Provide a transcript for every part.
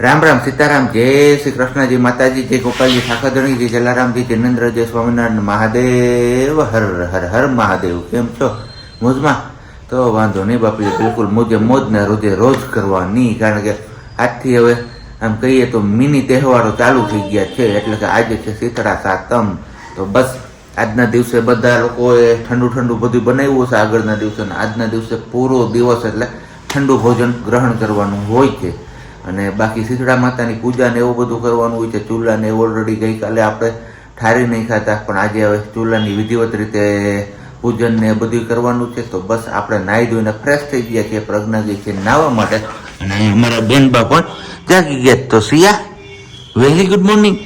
રામ રામ સીતારામ, જય શ્રી કૃષ્ણજી માતાજી, જય ગોપાલજી ઠાકરધણી જય જલારામજી જિનેન્દ્ર જય સ્વામિનારાયણ મહાદેવ, હર હર હર મહાદેવ, કેમ છો? મોજમાં? તો વાંધો નહીં બાપુજી, બિલકુલ મોજે મોજના રોજે રોજ કરવાની, કારણ કે આજથી હવે આમ કહીએ તો મિની તહેવારો ચાલુ થઈ ગયા છે, એટલે કે આજે છે શીતળા સાતમ. તો બસ, આજના દિવસે બધા લોકોએ ઠંડુ ઠંડુ બધું બનાવ્યું હશે આગળના દિવસે આજના દિવસે પૂરો દિવસ એટલે ઠંડુ ભોજન ગ્રહણ કરવાનું હોય છે. અને બાકી શીતળા માતાની પૂજા ને એવું બધું કરવાનું હોય છે, ચૂલા ને ઓલરેડી ગઈકાલે આપણે ઠારી નહીં ખાતા પણ આજે હવે ચૂલાની વિધિવત રીતે પૂજન ને બધું કરવાનું છે, તો બસ આપણે નાહી ધોઈને ફ્રેશ થઈ ગયા છીએ પ્રજ્ઞા ગઈ છે નાહવા માટે. અને અમારા બેનબા પણ જાગી ગયા તો Siya very good morning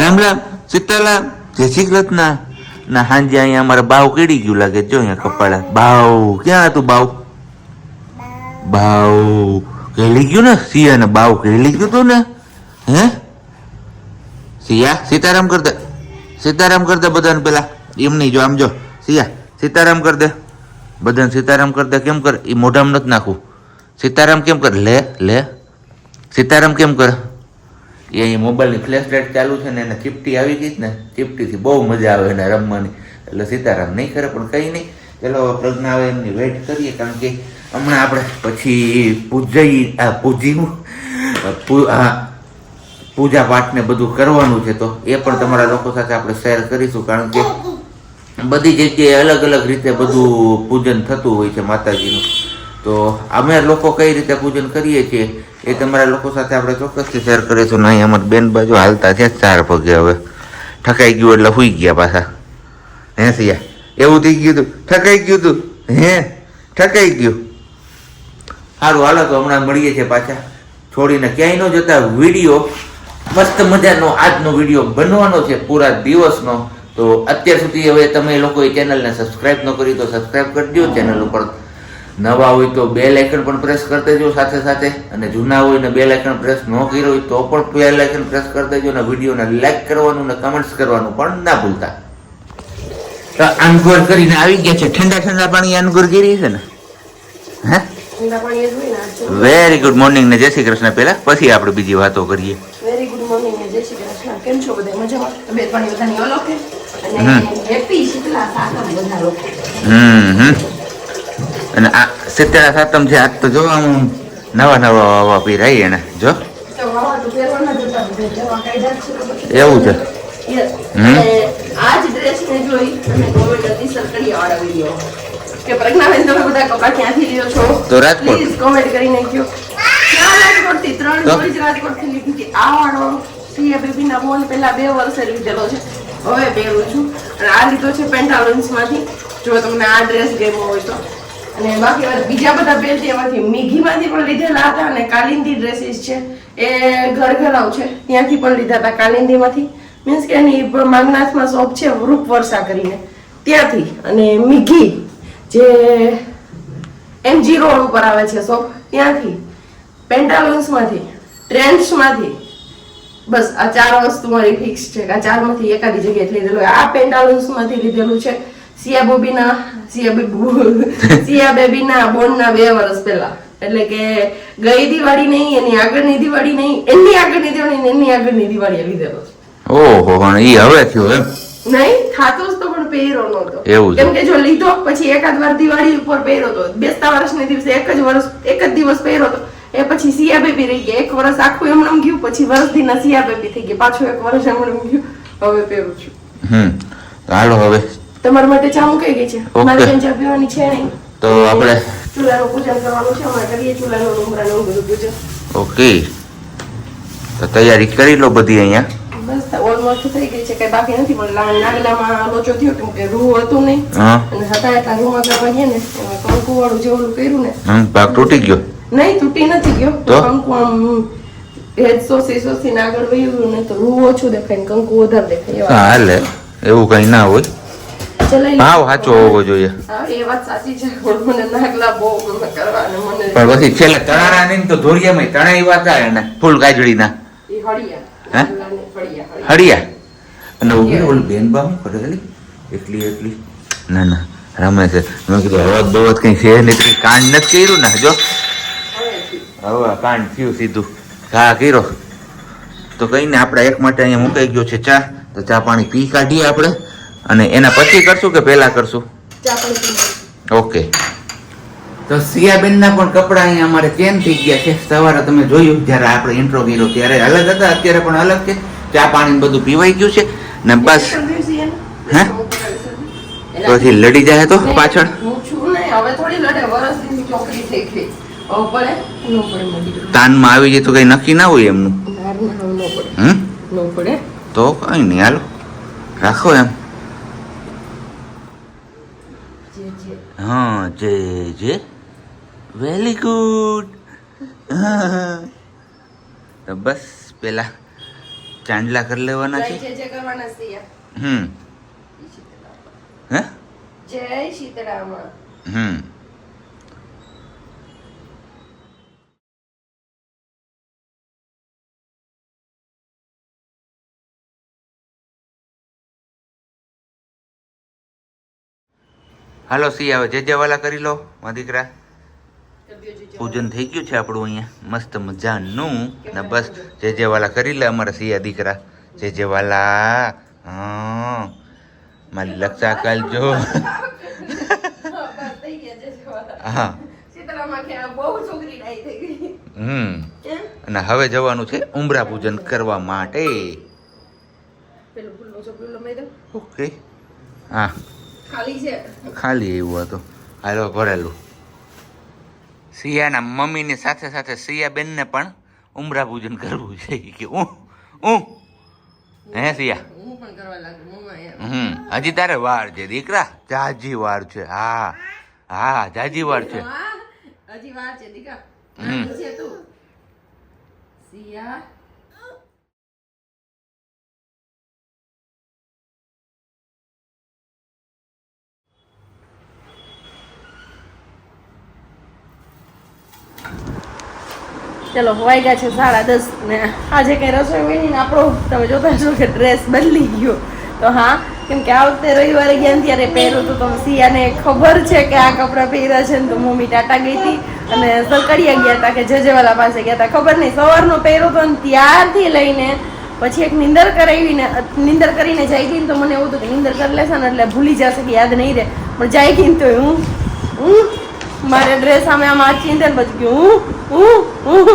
Ram Ram. સીતાલા જય શ્રી કૃષ્ણ. ના, હાંજે અહીંયા અમારા બાવ કેડી ગયું લાગે જો અહીંયા કપાળા. બાવ, ક્યાં હતું બાવ? બાવ. કેલી ગયું ને સિયા ને બાવ કેલી ગયું તું ને? હે? સિયા સીતારામ કર દે. સીતારામ કર દે બધાને પેલા. એમ નહીં જો આમ જો. સિયા સીતારામ કર દે. બધાને સીતારામ કર દે. કેમ કર? એ મોઢામાં નથી નાખવું. સીતારામ કેમ કર? લે લે. સીતારામ કેમ કર? એ મોબાઈલની ફ્લેશ લાઇટ ચાલુ છે ને એને ચીપટી આવી ગઈ ને, ચીપટીથી બહુ મજા આવે એને રમવાની. એટલે સીતારામ નહીં કરે, પણ કંઈ નહીં. હવે પ્રજ્ઞા આવે એમની વેઇટ કરીએ, કારણ કે હમણાં આપણે પછી પૂજઈ આ પૂજ્યું. પૂ- પૂજા પાઠ ને બધું કરવાનું છે તો એ પણ તમારા લોકો સાથે આપણે શેર કરીશું, કારણ કે બધી જગ્યાએ અલગ અલગ રીતે બધું પૂજન થતું હોય છે માતાજીનું. તો અમે લોકો કઈ રીતે પૂજન કરીએ છીએ એ તમારા લોકો સાથે આપણે ચોક્કસથી શેર કરીશું. નહીં અમારી બેન બાજુ હાલતા છે ચાર પગે હવે. ઠકાઈ ગયું એટલે હુઈ ગયા પાછા. હે સિયા? એવું થઈ ગયું તું? ઠકાઈ ગયું તું? હે? ઠકાઈ ગયું? સારું, હાલો તો હમણાં મળીએ છીએ પાછા. છોડીને ક્યાંય ન જતા વીડિયો, મસ્ત મજાનો આજનો વીડિયો બનવાનો છે, પૂરા દિવસનો. તો અત્યાર સુધી હવે તમે લોકોએ ચેનલને સબસ્ક્રાઇબ ન કરી તો સબસ્ક્રાઇબ કરી દો ચેનલ ઉપર. નવા હોય તો બે લાઇકન પણ પ્રેસ કરી દેજો સાથે સાથે. અને જૂના હોય ને બે લાઇકન પ્રેસ ન કર્યો હોય તો પણ બે લાઇકન પ્રેસ કરી દેજો અને વિડીયોને લાઇક કરવાનું ને કમેન્ટ્સ કરવાનું પણ ના ભૂલતા. તો કરીને આવી ગયા છે. ઠંડા ઠંડા પાણી અનગોર ગીરી છે ને? હે? આજો વેરી ગુડ મોર્નિંગ ને જય શ્રી કૃષ્ણ. પહેલા પછી આપણે બીજી વાતો કરીએ. વેરી ગુડ મોર્નિંગ ને જય શ્રી કૃષ્ણ. કેમ છો બધા? મજામાં? તબિયત પાણી બધાની છે હમ. અને હેપી શીતલા સાતમ બધા લોકો. હમ હમ. અને આ સિત્તેરા સાતમ છે આજ તો જો આમ નવા નવા વાવા પીરાય એને જો. એવું છે Yes. હમ. અને આ જ જોઈ અને કોમેન્ટ હતી સરકડીયા વાળા વીડિયો કે પ્રજ્ઞાબેન તમે બધા કપડા ક્યાંથી લીધો છો. તો રાજકોટ. પ્લીઝ કોમેન્ટ કરીને નાખ્યો ક્યાં રાજકોટથી ત્રણ જોડી જ રાજકોટથી લીધી હતી. આ વાળો સિયા બેબીના મોલ પહેલા બે વર્ષે લીધેલો છે. હવે પહેરું છું અને આ લીધો છે પેન્ટાલુન્સમાંથી જો તમને આ ડ્રેસ ગમ્યો હોય તો. અને બાકી બીજા બધા પેર છે એમાંથી મીઘીમાંથી પણ લીધેલા હતા અને કાલિંદી ડ્રેસીસ છે. એ ગરગરાવ છે. ત્યાંથી પણ લીધા હતા કાલિંદીમાંથી. મીન્સ કે એની માગનાથમાં શોપ છે વૃપ વર્ષા કરીને. ત્યાંથી. અને મીઘી જે એમજી રોડ ઉપર આવે છે શોપ ત્યાંથી પેન્ટાલુન્સમાંથી ટ્રેન્ડ્સમાંથી બસ આ ચાર વસ્તુ મારી ફિક્સ છે આ ચારમાંથી એકાદી જગ્યાએ લીધેલું આ પેન્ટાલુન્સમાંથી લીધેલું છે સિયા બોબીના સિયા બેબી સિયા બેબીના બોન્ડના બે વર્ષ પહેલા. એટલે કે ગઈ દિવાળી નહીં એની આગળની દિવાળી નહીં એની આગળની દિવાળી એની આગળની દિવાળી લીધેલો ઓહો પણ એ હવે થયું એમ? નહીં? ખાતો જ તો પણ પહેરો નહોતો. એવું કેમ કે જો લીધો પછી એકાદ વાર દિવાળી ઉપર પહેરો તો. બેસતા વર્ષને દિવસે એક જ વર્ષ એક જ દિવસ પહેરો તો. એ પછી સિયા બેબી રહી ગયા એક વર્ષ આખું એમણે ગયું પછી વર્ષથી સિયા બેબી થઈ ગયા પાછું એક વર્ષ એમણે ગયું. હવે પહેરું છું. હમ. હાલો હવે. તમારા માટે ચા મૂકી ગઈ છે. મારે કંઈ ચા પીવાની છે નહીં. તો આપણે ચૂલાનું પૂજન કરવાનું છે. હમણાં કરીએ ચૂલાનું એવું બધું પૂજન. ઓકે. તો તૈયારી કરી લો બધી અહીંયા. ઓલમોસ્ટ થઈ ગઈ છે કે બાકી નથી પણ નાગલામાં લોચો થયો કેમ કે રૂ હતું નહીં. અને હતા એટલા રૂમાં ને કંકુ વાળું જે ઓલું કર્યું ને. ભાગ તૂટી ગયો? નહીં તૂટી નથી ગયો? કંકુ આમ ભેજ સોસી સોસી ને આગળ વયું ને તો રૂ ઓછું દેખાય ને કંકુ વધારે દેખાય હાલે એવું કઈ ના હોય. ભાવ સાચો હોવો જોઈએ. એ વાત સાચી છે. મને નાગલા બહુ ગમે કરવા મને પણ પછી છેલ્લે તણાના નહીં તો ધોરિયામાં તણાઈ વાત આવે ને ફૂલ હળિયા. હે? હળિયા. અને ઊભી ઓલી બેનબા શું કરે એટલી એકલી ના ના રમે છે. મેં કીધું હળવદ બળવદ કઈ છે નહીં તો કંઈ કાંડ નથી કર્યું ને જો. હવે કાંડ થયું સીધું. હા કર્યો. તો કહીને આપણે એક માટે અહીંયા મુકાઈ ગયો છે ચા. તો ચા પાણી પી કાઢીએ આપણે. અને એના પછી કરશું કે પહેલા કરશું? ઓકે. તો સિયાબેનના પણ કપડા અહીંયા અમારે ચેન્જ થઈ ગયા છે. સવારે તમે જોયું જ્યારે આપણે ઇન્ટ્રો કર્યો ત્યારે અલગ હતા અત્યારે પણ અલગ છે. ચા પાણી બધું પીવાઈ ગયું છે. ને બસ. હે? પછી લડી જાય તો પાછળ. તાનમાં આવી જાય તો કઈ નક્કી ના હોય એમનું? બહાર ના હવે ન પડે. હમ? તો કઈ નહીં હાલો. રાખો એમ. જે જે. હા જે જે. વેરી ગુડ તો બસ પેલા ચાંદલા કરી લેવાના છે. હમ. હે? જય સીતારામા હમ. હાલો સી આવે? જે જવાલા કરી લો મા દીકરા. પૂજન થઈ ગયું છે આપણું અહીંયા. મસ્ત મજાનું. ને બસ જે જે વાલા કરી લે અમારા સિયા દીકરા. જે જે વાલા. હા. મારી લક્ષા કાલજો. હા હમ. અને હવે જવાનું છે ઉમરા પૂજન કરવા માટે. ઓકે. હા. ખાલી છે. ખાલી એવું હતું. હાલો ભરેલું. સિયાના મમ્મીની સાથે સાથે સિયા બેનને પણ ઉમરા પૂજન કરવું છે. કે હું હું હે સિયા? એમ હમ હજી તારે વાર છે દીકરા. જાજી વાર છે. હા હા જાજી વાર છે. હજી વાર છે દીકરા. હમ. સિયા ચલો વાગ્યા છે સાડા દસ ને આજે કઈ રસોઈ બની ને આપણો. તમે જોતા છો કે ડ્રેસ બદલી ગયો. તો હા, કેમ કે આ વખતે રવિવારે ગયા ત્યારે પહેર્યું તો તમે સિયાને ખબર છે કે આ કપડાં પહેર્યા છે ને તો મમ્મી ટાટા ગઈ હતી અને સરકડિયા ગયા હતા કે જજેવાલા પાસે ગયા હતા. ખબર નહીં, સવારનો પહેર્યો તો ને ત્યારથી લઈને પછી એક નિંદર કરાવીને, નિંદર કરીને જાય ગઈ ને તો મને એવું હતું કે નિંદર કરી લેશે ને એટલે ભૂલી જશે કે યાદ નહીં રહે. પણ જાય ગઈ ને તો હું હું, મારે ડ્રેસ સામે આમ આ ચિંતન પછી ગયું હું હું હું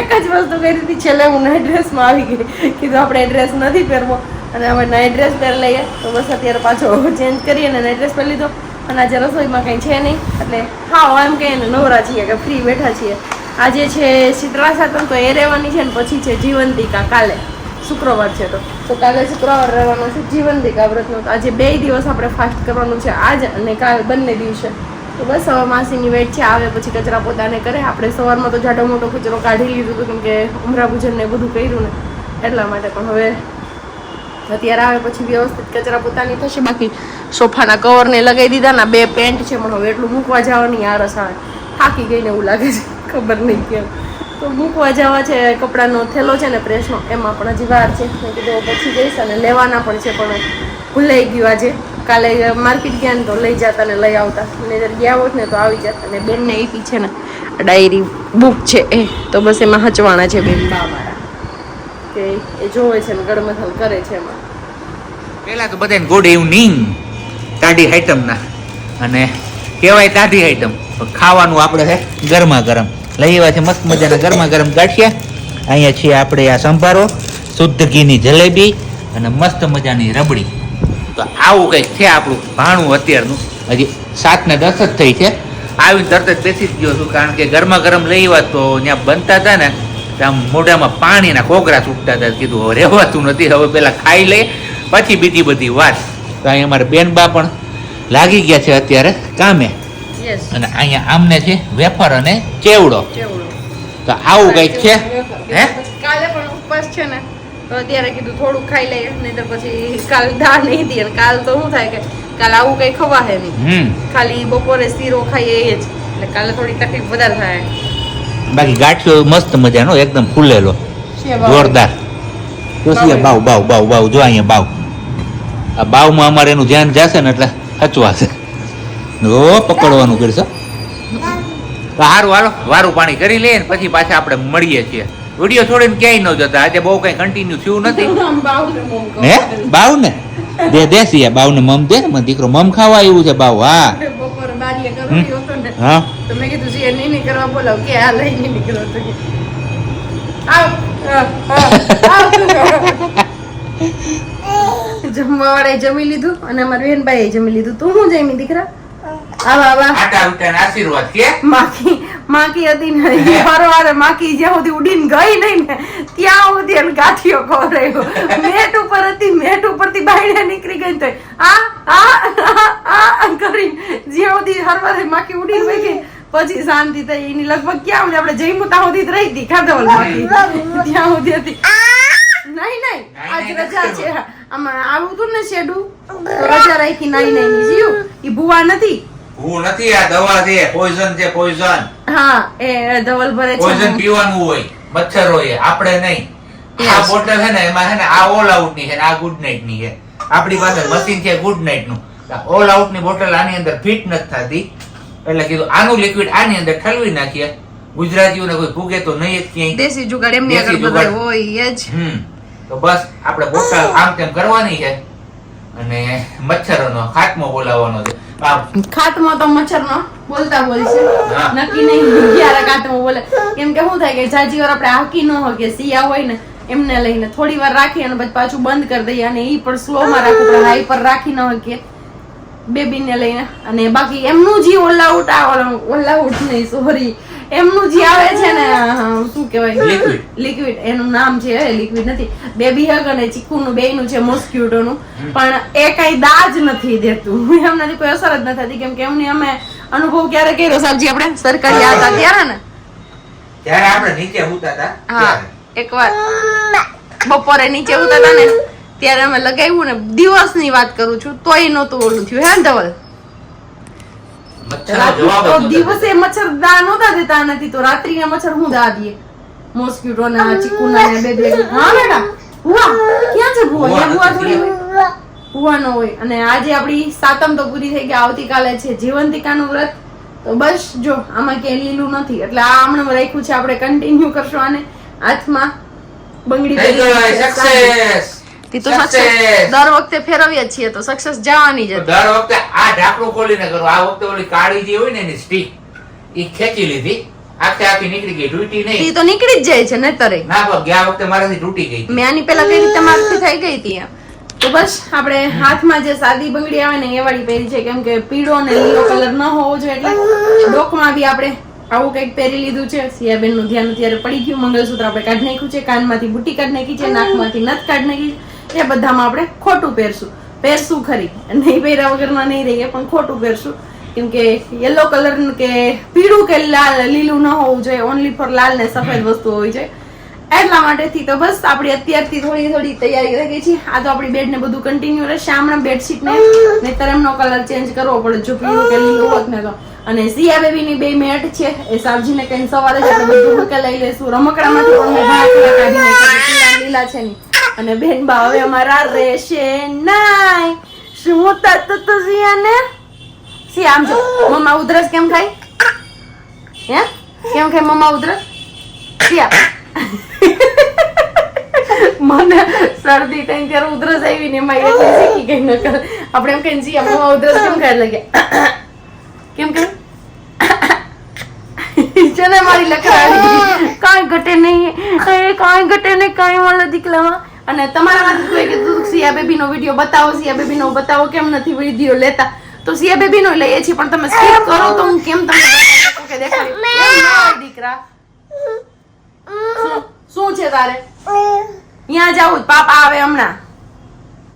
એક જ વસ્તુ કરી હતી, છેલ્લે હું નાઇટ ડ્રેસમાં આવી ગઈ. કીધું, આપણે ડ્રેસ નથી પહેરવો. અને હવે નાઇટ ડ્રેસ પહેરી લઈએ. તો બસ અત્યારે પાછો ચેન્જ કરીએ અને નાઇટ ડ્રેસ પહેરી લીધો. અને આજે રસોઈમાં કંઈ છે નહીં. એટલે હા એમ કહીએ ને, નવરા છીએ કે ફ્રી બેઠા છીએ. આજે છે શીતળા સાતમ, તો એ રહેવાની છે ને પછી છે જીવંતિકા કાલે. શુક્રવાર છે તો. તો કાલે શુક્રવાર રહેવાનો છે જીવંતિકા વ્રતનો. તો આજે બે દિવસ આપણે ફાસ્ટ કરવાનું છે. આજ અને કાલ બંને દિવસે. તો બસ, હવે માસીની વેટ છે, આવે પછી કચરા પોતાને કરે. આપણે સવારમાં તો જાડો મોટો કચરો કાઢી લીધું હતો કેમ કે ઉમરા પૂજન ને બધું કર્યું ને, એટલા માટે. પણ હવે અત્યારે આવે પછી વ્યવસ્થિત કચરા પોતાની થશે. બાકી સોફાના કવરને લગાવી દીધા ના બે પેન્ટ છે, પણ હવે એટલું મૂકવા જવાની આરસ આવે. થાકી ગઈને એવું લાગે છે, ખબર નહીં કેમ. તો મૂકવા જવા છે, કપડાનો થેલો છે ને પ્રેસનો, એમાં પણ હજી વાર છે. મેં કીધું પછી જઈશ અને લેવાના પણ છે, પણ ભૂલાઈ ગયું આજે. કાલે માર્કેટ ગયા ને તો લઈ જતા ને લઈ આવતા. અને જયારે ગયા હોત ને તો આવી જતા. અને બેનને આપી છે ને ડાયરી બુક છે એ. તો બસ એમાં હચવાના છે બેન. બા મારા. કે એ જોવે છે ને ગડમથલ કરે છે એમાં. પેલા તો બધાને ગુડ ઇવનિંગ તાડી આઈટમ ના. અને કહેવાય તાડી આઈટમ ખાવાનું આપણે છે ગરમા ગરમ લઈ આવ્યા છે મસ્ત મજાના ગરમા ગરમ ગાંઠિયા. અહીંયા છીએ આપણે આ સંભારો શુદ્ધ ઘીની જલેબી અને મસ્ત મજાની રબડી. તો આવું કંઈક છે આપણું ભાણું અત્યારનું? હજી સાત ને દસ જ થઈ છે. આવીને તરત જ બેસી જ ગયો છું કારણ કે ગરમા ગરમ લઈ વાત તો ત્યાં બનતા હતા ને ત્યાં આમ મોઢામાં પાણીના કોકરા છૂટતા હતા કીધું હવે રહેવાતું નથી હવે પહેલાં ખાઈ લઈએ પછી બીજી બધી વાત. તો અહીંયા અમારે બેનબા પણ લાગી ગયા છે અત્યારે કામે. અને અહીંયા આમને છે વેફર અને ચેવડો. તો આવું કંઈક છે? હે કાલે પણ ઉપવાસ છે ને. તો અત્યારે કીધું થોડું ખાઈ લઈએ નહીં તો પછી કાલ દાળ નહીં દે કાલ તો શું થાય કે કાલ આવું કઈ ખવાશે નહીં. ખાલી બપોરે શીરો ખાઈએ એ જ. એટલે કાલે થોડી તકલીફ વધારે થાય. બાકી ગાંઠિયો મસ્ત મજાનો એકદમ ફૂલેલો. જોરદાર. જોશી બાવ બાવ બાવ બાવ જો અહીંયા બાવ આ બાવમાં અમારે એનું ધ્યાન જશે ને એટલે હચવાશે. ઓ પકડવાનું કરશો સારું હાલો. વારું પાણી કરી લઈએ ને પછી પાછા આપણે મળીએ છીએ. વીડિયો છોડીને ક્યાંય ન જતા. આજે બહુ કઈ કન્ટિન્યુ થયું નથી. હે? બાવ ને દે દે સિયા બાવ ને મમ દે ને મને દીકરો. મમ ખાવા આવ્યું છે બાવ હા. હા. તો મેં કીધું છે નહીં નહીં કરવા બોલાવ. કે આ લઈને નીકળો. તો. જમવા વાળાએ જમી લીધું અને અમારા બહેનભાઈએ જમી લીધું. તું હું જમી દીકરા? આટા ઉટાને આશીર્વાદ કે? માખી માખી હતી ને ફરવારે માખી જ્યાં સુધી ઉડીને ગઈ નહીં ને ત્યાં સુધી એને ગાંઠિયો ખવડાવ્યો. મેટ ઉપર હતી મેટ ઉપરથી બાયણે નીકળી ગઈ ને આ આ આ આ જ્યાં સુધી હરવારે માખી ઉડીને વહી ગઈ પછી શાંતિ થઈ. એની લગભગ ક્યાં આપણે જઈમુ ત્યાં સુધી રહી હતી ખાધો માખી. ત્યાં સુધી હતી. નહીં નહીં આજ રજા છે. આમાં આવું હતું ને શેડું? તો રજા રાખી નહીં નહીં જીવ એ ભૂવા નથી. હું નથી આ દવા છે પોઈઝન છે પોઈઝન હા એ ધવલ ભરે પોઈઝન પીવાનું હોય મચ્છર હોય આપણે નહીં. આ બોટલ છે ને એમાં છે ને આ ઓલ આઉટની છે આ ગુડ નાઇટની છે. આપણી પાસે મશીન છે ગુડ નાઇટનું. ઓલ આઉટની બોટલ આની અંદર ફિટ નથી થતી. એટલે કીધું આનું લિક્વિડ આની અંદર ઠલવી નાખીએ. ગુજરાતીઓને કોઈ ભૂગે તો નહીં જ ક્યાંય. દેશી જુગાડ એમની આગળ બધા જુગાડ. હોય જ. હમ. તો બસ આપણે બોટલ આમ તેમ કરવાની છે. અને મચ્છરોનો ખાતમો બોલાવવાનો છે. ખાતમાં તો મચ્છર નો બોલતા બોલશે. નક્કી નહીં ક્યારે ખાતમાં બોલે. કેમ કે શું થાય કે જાજી વાર આપણે હાકી ન હોય કે સિયા હોય ને એમને લઈને થોડી વાર રાખી અને પછી પાછું બંધ કરી દઈએ અને એ પણ સ્લો માં રાખવું પડે હાઈ પર રાખી ન હોય બેબી બેબીને લઈને. અને બાકી એમનું જે ઓલ આઉટ આ ઓલ આઉટ નહીં સોરી એમનું જે આવે છે ને શું કહેવાય? લિક્વિડ એનું નામ છે લિક્વિડ નથી. બેબી હગ અને ચીકુનું બેયનું છે મોસ્ક્યુટોનું પણ એ કઈ દાજ નથી દેતું. એમનાથી કોઈ અસર જ નથી થતી કેમ કે એમની અમે અનુભવ ક્યારે કર્યો? સાહેબજી આપણે સરકારી હતા ત્યારે ને? ત્યારે આપણે નીચે ઉતા હતા હા. એકવાર. બપોરે નીચે ઉતરતા ને ત્યારે અમે લગાવ્યું ને દિવસની વાત કરું છું તોય નહોતું ઓલું થયું. હે ધવલ મચ્છરનો જવાબ જ તો નહોતો દિવસે મચ્છર દા નહોતા દેતા નથી તો રાત્રિના મચ્છર હું દા દઈએ? મોસ્કિટો ના ચીકુના ને બે બે હા બેટા. ભુવા ક્યાં છે ભુવા? ત્યાં ભુવા થોડી હોય. ભુવા નો હોય. અને આજે આપણી સાતમ તો પૂરી થઈ ગઈ આવતીકાલે છે જીવંતિકાનું વ્રત. તો બસ જો આમાં ક્યાંય લીલું નથી. એટલે આ હમણાં રાખ્યું છે. આપણે કન્ટિન્યુ કરશું આને. હાથમાં બંગડી. સક્સેસ તે તો સક્સેસ દર વખતે ફેરવીએ છીએ તો સક્સેસ જવાની જ દર વખતે આ ઢાંકણું ખોલીને કરો. આ વખતે ઓલી કાળી જે હોય ને એની સ્ટીક એ ખેંચી લીધી. આખે આખી નીકળી ગઈ તૂટી ઈ નહીં તો નીકળી જ જાય છે નહીતરે ના પણ ગયા વખતે મારાથી તૂટી ગઈ મેં આની પહેલા કઈ રીતે મારાથી થઈ ગઈ હતી તો બસ આપણે હાથમાં જે સાદી બંગડી આવે ને એ વાળી પહેરી છે. કેમ કે પીળો અને લીલો કલર ન હોવો જોઈએ એટલે ડોકમાં બી આપણે આવું કંઈક પહેરી લીધું છે. સિયાબેનનું ધ્યાન અત્યારે પડી ગયું. મંગળસૂત્ર આપણે કાઢી નાખ્યું છે. કાનમાંથી બુટી કાઢી નાખી છે. નાકમાંથી નથ કાઢી નાખી. છે એ બધામાં આપણે ખોટું પહેરશું. પહેરશું ખરી. નહીં પહેર્યા વગરમાં નહીં રહીએ પણ ખોટું પહેરશું. કેમ કે યલો કલર કે પીળું કે લાલ લીલું ન હોવું જોઈએ. ઓનલી ફોર લાલ ને સફેદ વસ્તુ હોવી જોઈએ એટલા માટેથી તો બસ આપણી અત્યારથી થોડી થોડી તૈયારી થઈ ગઈ છે. આ તો આપણી બેડ ને બધું કન્ટિન્યુ રહેશે હમણાં બેડશીટ ને નહીતર એમનો કલર ચેન્જ કરવો પડે. જો પીળું કે લીલું હોત ને તો. અને સિયા બેબી ની બે મેટ છે. એ સાવજીને કઈ સવારે જ બધું ઉકેલાઈ લઈશું. રમકડામાંથી પણ મેં લીલા છે ની અને બેન ભાવે અમારા રહેશે નાય શું તત તું સિયાને સિયા આમ જો. મમ્મા ઉધરસ કેમ ખાય? હે? કેમ ખાય મમ્મા ઉધરસ? સિયા મને શરદી થઈ ત્યારે ઉધરસ આવી ને એમાં એટલે શીખી ગઈ નકર આપણે એમ કહીને છીએ મમ્મા ઉધરસ કેમ ખાય લાગ્યા કેમ કે? ચલે મારી લખરાડી કાંઈ ઘટે નહીં. કાંઈ ઘટે નહીં, કાંઈ મળે દીકલામાં અને તમારા માટે કોઈ કીધું સિયા બેબી નો વીડિયો બતાવો સિયા બેબી નો બતાવો કેમ નથી વીડિયો લેતા? તો સિયા બેબી નો લઈએ છીએ પણ તમે સ્કીપ કરો તો હું કેમ તમને કે દેખાડી દીકરા? શું? છે તારે? ત્યાં જાવું પાપા આવે હમણાં.